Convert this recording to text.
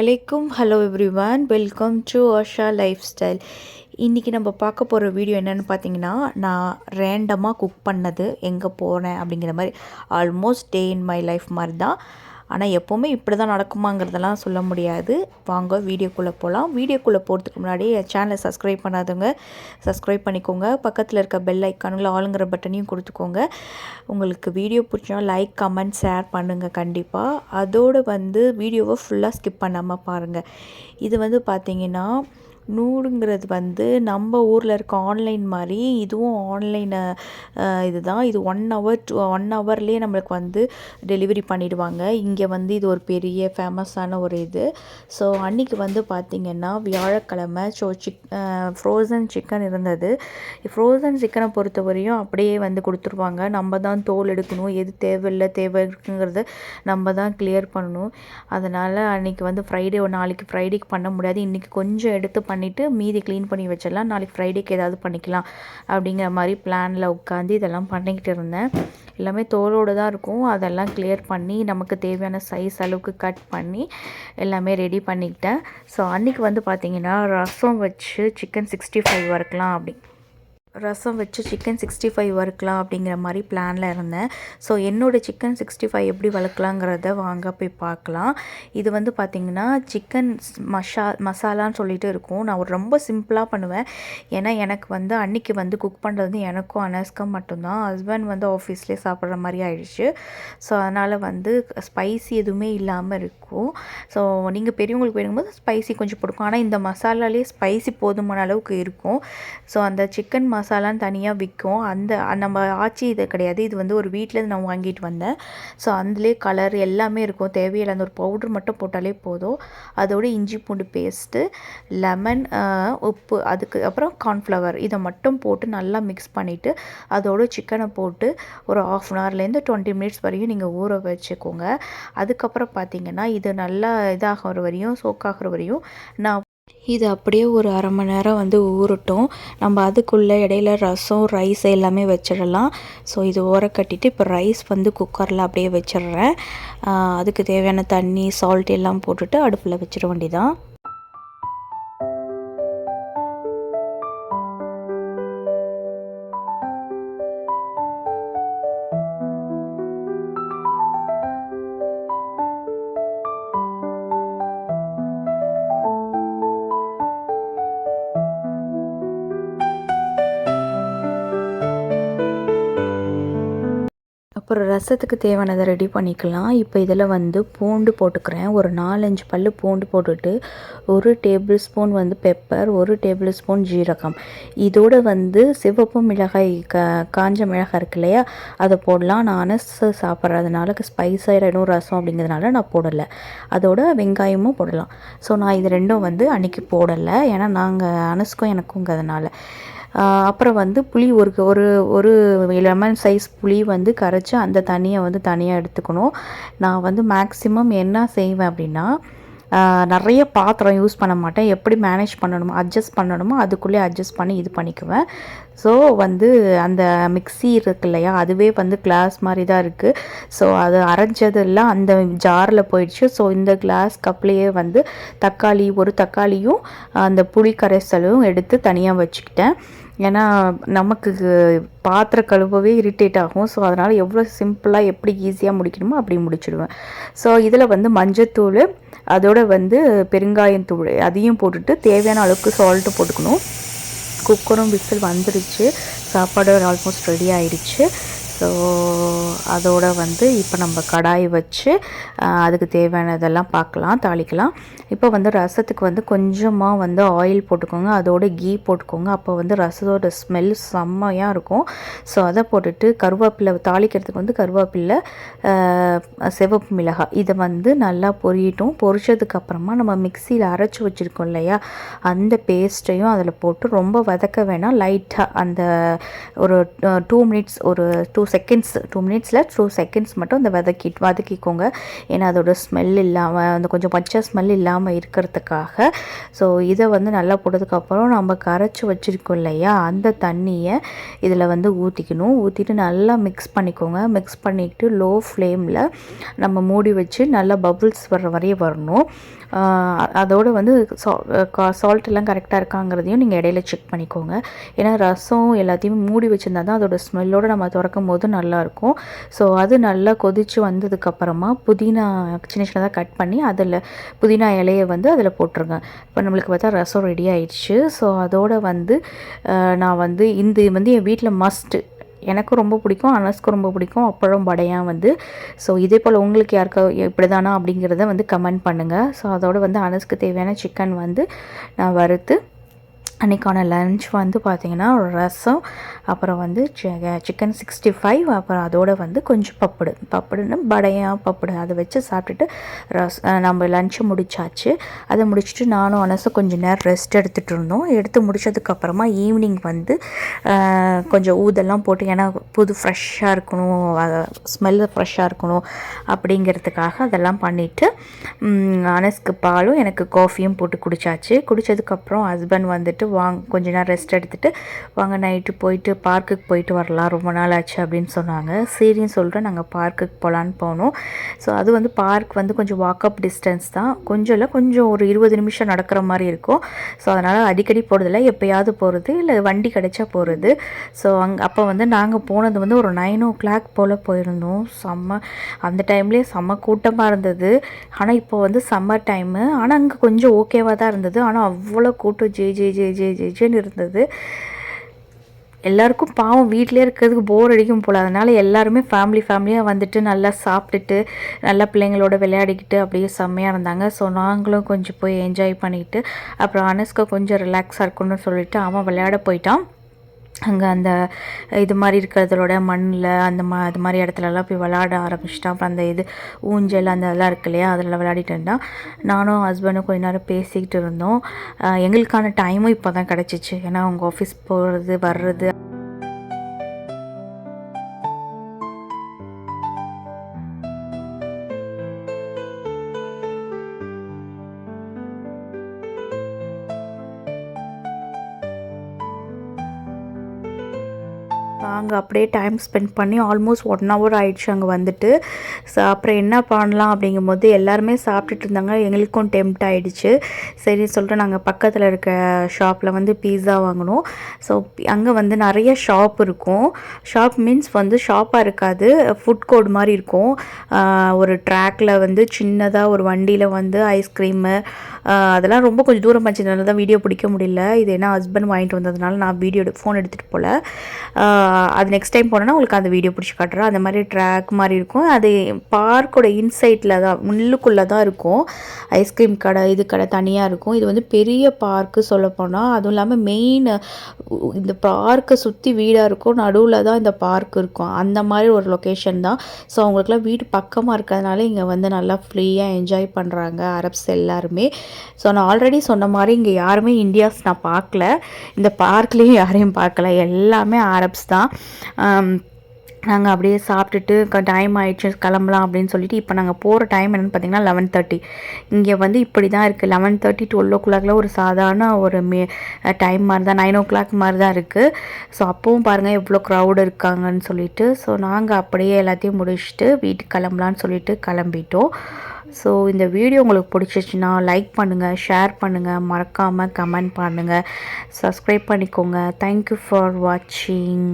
வலைக்கும் hello everyone welcome to Asha lifestyle இன்றைக்கி நம்ம பார்க்க போகிற வீடியோ என்னென்னு பார்த்தீங்கன்னா நான் ரேண்டமாக குக் பண்ணது எங்கே போனேன் அப்படிங்கிற மாதிரி almost day in my life மாதிரி தான் ஆனால் எப்போவுமே இப்படி தான் நடக்குமாங்கிறதெல்லாம் சொல்ல முடியாது. வாங்க வீடியோக்குள்ளே போகலாம் வீடியோக்குள்ளே போகிறதுக்கு முன்னாடி என் சேனலை சப்ஸ்கிரைப் பண்ணாதவங்க சப்ஸ்கிரைப் பண்ணிக்கோங்க. பக்கத்தில் இருக்க பெல் ஐக்கானுங்கள ஆளுங்கிற பட்டனையும் கொடுத்துக்கோங்க. உங்களுக்கு வீடியோ பிடிச்சா லைக் கமெண்ட் ஷேர் பண்ணுங்கள் கண்டிப்பாக அதோடு வந்து வீடியோவை ஃபுல்லாக ஸ்கிப் பண்ணாமல் பாருங்கள் இது வந்து பார்த்திங்கன்னா நூடுங்கிறது வந்து நம்ம ஊரில் இருக்க ஆன்லைன் மாதிரி இதுவும் ஆன்லைன் இதுதான். இது ஒன் ஹவர் டூ ஒன் ஹவர்லேயே நம்மளுக்கு வந்து டெலிவரி பண்ணிவிடுவாங்க இங்கே வந்து இது ஒரு பெரிய ஃபேமஸான ஒரு இது. ஸோ அன்றைக்கி வந்து பார்த்திங்கன்னா வியாழக்கிழமை ஸோ சிக் ஃப்ரோசன் சிக்கன் இருந்தது. ஃப்ரோசன் சிக்கனை பொறுத்த வரையும் அப்படியே வந்து கொடுத்துருவாங்க. நம்ம தான் தோல் எடுக்கணும். எது தேவையில்லை தேவை இருக்குங்கிறத நம்ம தான் கிளியர் பண்ணணும். அதனால் அன்றைக்கி வந்து ஃப்ரைடே ஒரு நாளைக்கு ஃப்ரைடேக்கு பண்ண முடியாது. இன்றைக்கி கொஞ்சம் எடுத்து பண்ணிவிட்டு மீதி க்ளீன் பண்ணி வச்சிடலாம். நாளைக்கு ஃப்ரைடேக்கு ஏதாவது பண்ணிக்கலாம். அப்படிங்கிற மாதிரி பிளானில் உட்காந்து இதெல்லாம் பண்ணிக்கிட்டு இருந்தேன். எல்லாமே தோலோடு தான் இருக்கும். அதெல்லாம் கிளியர் பண்ணி நமக்கு தேவையான சைஸ் அளவுக்கு கட் பண்ணி எல்லாமே ரெடி பண்ணிக்கிட்டேன். ஸோ அன்றைக்கி வந்து பார்த்திங்கன்னா ரசம் வச்சு சிக்கன் சிக்ஸ்டி ஃபைவ் வறுக்கலாம் அப்படி. ரசம் வச்சு சிக்கன் சிக்ஸ்டி ஃபைவ் வறுக்கலாம் அப்படிங்கிற மாதிரி பிளானில் இருந்தேன். ஸோ என்னோடய சிக்கன் சிக்ஸ்டி ஃபைவ் எப்படி வளர்க்கலாங்கிறத வாங்க போய் பார்க்கலாம். இது வந்து பார்த்திங்கன்னா சிக்கன் மஷா மசாலான்னு சொல்லிட்டு இருக்கும். நான் ஒரு ரொம்ப சிம்பிளாக பண்ணுவேன். ஏன்னா எனக்கு வந்து அன்றைக்கி வந்து குக் பண்ணுறது எனக்கும் அனஸ்கம் மட்டும்தான். ஹஸ்பண்ட் வந்து ஆஃபீஸ்லேயே சாப்பிட்ற மாதிரி ஆயிடுச்சு. ஸோ அதனால் வந்து ஸ்பைசி எதுவுமே இல்லாமல் இருக்கும். ஸோ நீங்கள் பெரியவங்களுக்கு வேணும்போது ஸ்பைசி கொஞ்சம் பிடிக்கும் ஆனால் இந்த மசாலாலே ஸ்பைசி போதுமான அளவுக்கு இருக்கும். ஸோ அந்த சிக்கன் மசாலான்னு தனியாக விற்கும் அந்த நம்ம ஆச்சி இது கிடையாது. இது வந்து ஒரு வீட்டிலேருந்து நான் வாங்கிட்டு வந்தேன். ஸோ அதுலேயே கலர் எல்லாமே இருக்கும். தேவையில்லை அந்த ஒரு பவுட்ரு மட்டும் போட்டாலே போதும். அதோட இஞ்சி பூண்டு பேஸ்ட்டு லெமன் உப்பு அதுக்கு அப்புறம் கார்ன்ஃப்ளவர் இதை மட்டும் போட்டு நல்லா மிக்ஸ் பண்ணிவிட்டு அதோட சிக்கனை போட்டு ஒரு ஆஃப் அன் ஹவர்லேருந்து டுவெண்ட்டி மினிட்ஸ் வரையும் நீங்கள் ஊற வச்சுக்கோங்க. அதுக்கப்புறம் பார்த்தீங்கன்னா இது நல்லா இதாகிற வரையும் சோக்காகிற வரையும் நான் இது அப்படியே ஒரு அரை மணி நேரம் வந்து ஊறட்டும். நம்ம அதுக்குள்ளே இடையில ரசம் ரைஸ் எல்லாமே வச்சிடலாம். ஸோ இது ஊற கட்டிட்டு இப்போ ரைஸ் வந்து குக்கரில் அப்படியே வச்சிடுறேன். அதுக்கு தேவையான தண்ணி சால்ட் எல்லாம் போட்டுட்டு அடுப்பில் வச்சிட வேண்டியதான் அப்புறம் ரசத்துக்கு தேவையானதை ரெடி பண்ணிக்கலாம். இப்போ இதில் வந்து பூண்டு போட்டுக்கிறேன். ஒரு நாலஞ்சு பல் பூண்டு போட்டுட்டு ஒரு டேபிள் ஸ்பூன் வந்து பெப்பர் ஒரு டேபிள் ஸ்பூன் ஜீரகம். இதோடு வந்து சிவப்பு மிளகாய் க காஞ்ச மிளகாய் இருக்கு இல்லையா? அதை போடலாம். நான் அனசு சாப்பிட்றதுனால ஸ்பைஸ் ஆகிடும் ரசம் அப்படிங்கிறதுனால நான் போடலை. அதோட வெங்காயமும் போடலாம். ஸோ நான் இது ரெண்டும் வந்து அன்றைக்கி போடலை. ஏன்னா நாங்கள் அனஸ்க்கும் எனக்குங்கிறதுனால அப்புறம் வந்து புளி ஒரு ஒரு ஒரு லெமன் சைஸ் புளி வந்து கரைச்சி அந்த தண்ணியை வந்து தனியாக எடுத்துக்கணும். நான் வந்து மேக்ஸிமம் என்ன செய்வேன் அப்படின்னா நிறைய பாத்திரம் யூஸ் பண்ண மாட்டேன். எப்படி மேனேஜ் பண்ணணுமோ அட்ஜஸ்ட் பண்ணணுமோ அதுக்குள்ளே அட்ஜஸ்ட் பண்ணி இது பண்ணிக்குவேன். ஸோ வந்து அந்த மிக்சி இருக்கு இல்லையா அதுவே வந்து கிளாஸ் மாதிரி தான் இருக்குது ஸோ அது அரைஞ்சதெல்லாம் அந்த ஜாரில் போயிடுச்சு. ஸோ இந்த கிளாஸ் கப்லேயே வந்து தக்காளி ஒரு தக்காளியும் அந்த புளி கரைசலும் எடுத்து தனியாக வச்சுக்கிட்டேன். ஏன்னா நமக்கு பாத்திர கழுவவே இரிட்டேட் ஆகும். ஸோ அதனால் எவ்வளோ சிம்பிளாக எப்படி ஈஸியாக முடிக்கணுமோ அப்படி முடிச்சிடுவேன். ஸோ இதில் வந்து மஞ்சத்தூள் அதோட வந்து பெருங்காயம் தூள் அதையும் போட்டுட்டு தேவையான அளவுக்கு சால்ட்டு போட்டுக்கணும். குக்கரும் விசில் வந்துடுச்சு சாப்பாடு ஆல்மோஸ்ட் ரெடி ஆயிடுச்சு. ஸோ அதோடு வந்து இப்போ நம்ம கடாய் வச்சு அதுக்கு தேவையானதெல்லாம் பார்க்கலாம் தாளிக்கலாம். இப்போ வந்து ரசத்துக்கு வந்து கொஞ்சமாக வந்து ஆயில் போட்டுக்கோங்க. அதோட கீ போட்டுக்கோங்க. அப்போ வந்து ரசத்தோட ஸ்மெல் செம்மையாக இருக்கும். ஸோ அதை போட்டுட்டு கருவேப்பிலை தாளிக்கிறதுக்கு வந்து கருவேப்பிலை சிவப்பு மிளகாய். இதை வந்து நல்லா பொரியட்டும். பொரிச்சதுக்கப்புறமா நம்ம மிக்சியில் அரைச்சி வச்சுருக்கோம் இல்லையா? அந்த பேஸ்ட்டையும் அதில் போட்டு ரொம்ப வதக்க வேணாம். லைட்டாக அந்த ஒரு டூ மினிட்ஸ் ஒரு டூ செகண்ட்ஸ் டூ மினிட்ஸில் டூ செகண்ட்ஸ் மட்டும் இந்த வதக்கி வதக்கிக்கோங்க. ஏன்னா அதோட ஸ்மெல் இல்லாமல் அந்த கொஞ்சம் பச்சை ஸ்மெல் இல்லாமல் இருக்கிறதுக்காக. ஸோ இதை வந்து நல்லா போட்டதுக்கப்புறம் நம்ம கரைச்சி வச்சுருக்கோம் இல்லையா? அந்த தண்ணியை இதில் வந்து ஊற்றிக்கணும் ஊற்றிட்டு நல்லா மிக்ஸ் பண்ணிக்கோங்க. மிக்ஸ் பண்ணிவிட்டு லோ ஃப்ளேமில் நம்ம மூடி வச்சு நல்லா பபுள்ஸ் வர்ற வரையும் வரணும். அதோடு வந்து சால்ட் எல்லாம் கரெக்டாக இருக்காங்கிறதையும் நீங்கள் இடையில செக் பண்ணிக்கோங்க. ஏன்னா ரசம் எல்லாத்தையும் மூடி வச்சுருந்தா தான் அதோட ஸ்மெல்லோடு நம்ம திறக்கும் போது நல்லாயிருக்கும் ஸோ அது நல்லா கொதித்து வந்ததுக்கப்புறமா புதினா சின்ன சின்னதாக கட் பண்ணி அதில் புதினா இலையை வந்து அதில் போட்டுருங்க. இப்போ நம்மளுக்கு பார்த்தா ரசம் ரெடி ஆயிடுச்சு. ஸோ அதோடு வந்து நான் வந்து இந்த வந்து என் வீட்டில் மஸ்ட்டு எனக்கும் ரொம்ப பிடிக்கும் அனஸ்க்கும் ரொம்ப பிடிக்கும் அப்பளம் படையாக வந்து. ஸோ இதே போல் உங்களுக்கு யாருக்கா இப்படி தானா அப்படிங்கிறத வந்து கமெண்ட் பண்ணுங்கள் ஸோ அதோடு வந்து அனஸ்க்கு தேவையான சிக்கன் வந்து நான் வறுத்து அன்றைக்கான லன்ச் வந்து பார்த்திங்கன்னா ரசம் அப்புறம் வந்து சிக்கன் சிக்ஸ்டி ஃபைவ் அப்புறம் அதோட வந்து கொஞ்சம் பப்படு. பப்படுன்னு படையாக பப்படு. அதை வச்சு சாப்பிட்டுட்டு ரஸ் நம்ம லன்ச்சை முடிச்சாச்சு. அதை முடிச்சுட்டு நானும் அனசும் கொஞ்சம் நேரம் ரெஸ்ட் எடுத்துகிட்டு இருந்தோம். எடுத்து முடித்ததுக்கப்புறமா ஈவினிங் வந்து கொஞ்சம் ஊதெல்லாம் போட்டு ஏன்னா புது ஃப்ரெஷ்ஷாக இருக்கணும் ஸ்மெல்லு ஃப்ரெஷ்ஷாக இருக்கணும் அப்படிங்கிறதுக்காக அதெல்லாம் பண்ணிவிட்டு அனஸ்க்கு பாலும் எனக்கு காஃபியும் போட்டு குடித்தாச்சு குடித்ததுக்கப்புறம் ஹஸ்பண்ட் வந்துட்டு வாங்க கொஞ்ச நேரம் ரெஸ்ட் எடுத்துகிட்டு வாங்க நைட்டு போயிட்டு பார்க்குக்கு போயிட்டு வரலாம் ரொம்ப நாள் ஆச்சு அப்படின்னு சொன்னாங்க. சரின்னு சொல்லிட்டு நாங்கள் பார்க்குக்கு போகலான்னு போனோம். ஸோ அது வந்து பார்க் வந்து கொஞ்சம் வாக்கப் டிஸ்டன்ஸ் தான். கொஞ்சம் இல்லை கொஞ்சம் ஒரு இருபது நிமிஷம் நடக்கிற மாதிரி இருக்கும். ஸோ அதனால் அடிக்கடி போகிறதில்ல எப்போயாவது போகிறது இல்லை வண்டி கிடைச்சா போகிறது ஸோ அங்கே அப்போ வந்து நாங்கள் போனது வந்து ஒரு நைன் ஓ கிளாக் போல் போயிருந்தோம். செம்ம அந்த டைம்லேயே செம்ம கூட்டமாக இருந்தது. ஆனால் இப்போ வந்து சம்மர் டைமு ஆனால் அங்கே கொஞ்சம் ஓகேவாக தான் இருந்தது. ஆனால் அவ்வளோ கூட்டம் ஜே ஜே ஜே ஜே ஜேன்னு இருந்தது. எல்லாருக்கும் பாவம் வீட்டிலே இருக்கிறதுக்கு போர் அடிக்கும் போல். அதனால் எல்லாருமே ஃபேமிலி ஃபேமிலியாக வந்துட்டு நல்லா சாப்பிட்டுட்டு நல்லா பிள்ளைங்களோட விளையாடிக்கிட்டு அப்படியே செம்மையாக இருந்தாங்க. ஸோ நாங்களும் கொஞ்சம் போய் என்ஜாய் பண்ணிக்கிட்டு அப்புறம் அனுஷ்கா கொஞ்சம் ரிலாக்ஸாக இருக்கணும்னு சொல்லிவிட்டு அவன் விளையாட போயிட்டான். அங்கே அந்த இது மாதிரி இருக்கிறதோட மண்ணில் அந்த மா அது மாதிரி இடத்துலலாம் போய் விளாட ஆரம்பிச்சிட்டான் அப்புறம் அந்த இது ஊஞ்சல் அந்த இதெல்லாம் இருக்கு இல்லையா? அதில் விளையாடிட்டு இருந்தான் நானும் ஹஸ்பண்டும் கொஞ்ச நேரம் பேசிக்கிட்டு இருந்தோம். எங்களுக்கான டைமும் இப்போ தான் கிடச்சிச்சு. ஏன்னா அவங்க ஆஃபீஸ் போகிறது வர்றது அங்கே அப்படியே டைம் ஸ்பெண்ட் பண்ணி ஆல்மோஸ்ட் ஒன் ஹவர் ஆயிடுச்சு அங்கே வந்துட்டு. ஸோ அப்புறம் என்ன பண்ணலாம் அப்படிங்கும்போது எல்லாருமே சாப்பிட்டுட்டு இருந்தாங்க. எங்களுக்கும் டெம்ட் ஆகிடுச்சு சரி சொல்லிட்டு நாங்கள் பக்கத்தில் இருக்க ஷாப்பில் வந்து பீஸா வாங்கினோம். ஸோ அங்கே வந்து நிறைய ஷாப் இருக்கும். ஷாப் மீன்ஸ் வந்து ஷாப்பாக இருக்காது. ஃபுட் கோர்ட் மாதிரி இருக்கும். ஒரு ட்ராக்கில் வந்து சின்னதாக ஒரு வண்டியில் வந்து ஐஸ்கிரீமு அதெல்லாம் ரொம்ப கொஞ்சம் தூரம் பண்ணிச்சதுனால தான் வீடியோ பிடிக்க முடியல. இது என்ன ஹஸ்பண்ட் வாங்கிட்டு வந்ததுனால நான் வீடியோ ஃபோன் எடுத்துகிட்டு போகல அது நெக்ஸ்ட் டைம் போனோன்னா உங்களுக்கு அந்த வீடியோ பிடிச்சி காட்டுறேன். அந்த மாதிரி ட்ராக் மாதிரி இருக்கும். அது பார்க்கோட இன்சைட்டில் தான் உள்ளுக்குள்ளே தான் இருக்கும். ஐஸ்கிரீம் கடை இது கடை தனியாக இருக்கும். இது வந்து பெரிய பார்க்கு சொல்லப்போனால் அதுவும் இல்லாமல் மெயின் இந்த பார்க்கை சுற்றி வீடாக இருக்கும். நடுவில் தான் இந்த பார்க் இருக்கும். அந்த மாதிரி ஒரு லொக்கேஷன் தான். ஸோ அவங்களுக்குலாம் வீடு பக்கமாக இருக்கிறதுனால இங்கே வந்து நல்லா ஃப்ரீயாக என்ஜாய் பண்ணுறாங்க அரப்ஸ் எல்லாருமே. ஸோ நான் ஆல்ரெடி சொன்ன மாதிரி இங்கே யாருமே இந்தியாஸ் நான் பார்க்கல. இந்த பார்க்லேயும் யாரையும் பார்க்கல. எல்லாமே அரப்ஸ் தான். Um, நாங்கள் அப்படியே சாப்பிட்டுட்டு டைம் ஆயிடுச்சு கிளம்பலாம் அப்படின்னு சொல்லிட்டு இப்போ நாங்கள் போகிற டைம் என்னென்னு பார்த்தீங்கன்னா லெவன் தேர்ட்டி இங்கே வந்து இப்படி தான் இருக்குது லெவன் தேர்ட்டி டுவெல் ஓ கிளாக்ல ஒரு சாதாரண ஒரு மே டைம் மாதிரி தான் நைன் ஓ கிளாக் மாதிரி தான் இருக்குது ஸோ அப்போவும் பாருங்கள் எவ்வளோ க்ரௌடு இருக்காங்கன்னு சொல்லிட்டு. ஸோ நாங்கள் அப்படியே எல்லாத்தையும் முடிச்சுட்டு வீட்டுக்கு கிளம்பலான்னு சொல்லிட்டு கிளம்பிட்டோம். ஸோ இந்த வீடியோ உங்களுக்கு பிடிச்சிச்சின்னா லைக் பண்ணுங்கள் ஷேர் பண்ணுங்கள் மறக்காமல் கமெண்ட் பண்ணுங்கள் சப்ஸ்கிரைப் பண்ணிக்கோங்க. தேங்க்யூ ஃபார் வாட்சிங்